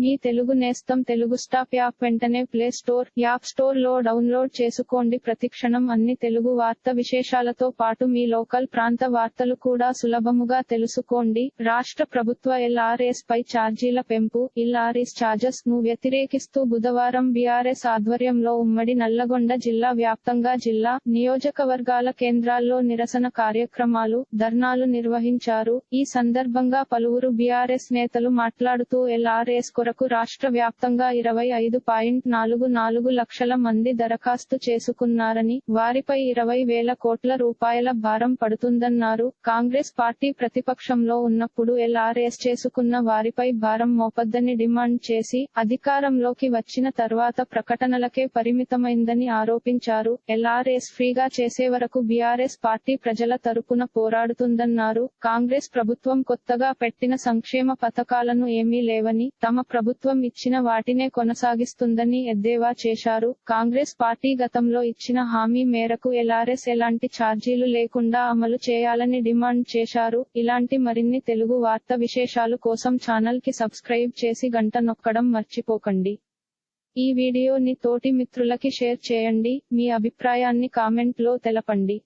మీ తెలుగు నేస్తం Telugu stop app వెంటనే play store app స్టోర్లో డౌన్లోడ్ చేసుకోండి. ప్రతిక్షణం అన్ని తెలుగు వార్త విశేషాలతో పాటు మీ లోకల్ ప్రాంత వార్తలు కూడా సులభముగా తెలుసుకోండి. రాష్ట్ర ప్రభుత్వ ఎల్ఆర్ఎస్ పై ఛార్జీల పెంపు ఎల్ఆర్ఎస్ ఛార్జెస్ను వ్యతిరేకిస్తూ బుధవారం బీఆర్ఎస్ ఆధ్వర్యంలో ఉమ్మడి నల్లగొండ జిల్లా వ్యాప్తంగా జిల్లా నియోజకవర్గాల కేంద్రాల్లో నిరసన కార్యక్రమాలు ధర్నాలు నిర్వహించారు. ఈ సందర్భంగా పలువురు బీఆర్ఎస్ నేతలు మాట్లాడుతూ ఎల్ఆర్ఎస్ వరకు రాష్ట్ర వ్యాప్తంగా ఇరవై ఐదు పాయింట్ నాలుగు నాలుగు లక్షల మంది దరఖాస్తు చేసుకున్నారని వారిపై ఇరవై వేల కోట్ల రూపాయల భారం పడుతుందన్నారు. కాంగ్రెస్ పార్టీ ప్రతిపక్షంలో ఉన్నప్పుడు ఎల్ఆర్ఎస్ చేసుకున్న వారిపై భారం మోపద్దని డిమాండ్ చేసి అధికారంలోకి వచ్చిన తర్వాత ప్రకటనలకే పరిమితమైందని ఆరోపించారు. ఎల్ఆర్ఎస్ ఫ్రీగా చేసే వరకు బీఆర్ఎస్ పార్టీ ప్రజల తరపున పోరాడుతుందన్నారు. కాంగ్రెస్ ప్రభుత్వం కొత్తగా పెట్టిన సంక్షేమ పథకాలను ఏమీ లేవని తమ ప్రభుత్వం ఇచ్చిన వాటినే కొనసాగిస్తుందని ఎద్దేవా చేశారు. కాంగ్రెస్ పార్టీ గతంలో ఇచ్చిన హామీ మేరకు ఎల్ఆర్ఎస్ ఎలాంటి ఛార్జీలు లేకుండా అమలు చేయాలని డిమాండ్ చేశారు. ఇలాంటి మరిన్ని తెలుగు వార్త విశేషాలు కోసం ఛానల్కి సబ్స్క్రైబ్ చేసి గంట నొక్కడం మర్చిపోకండి. ఈ వీడియోని తోటి మిత్రులకి షేర్ చేయండి. మీ అభిప్రాయాన్ని కామెంట్లో తెలపండి.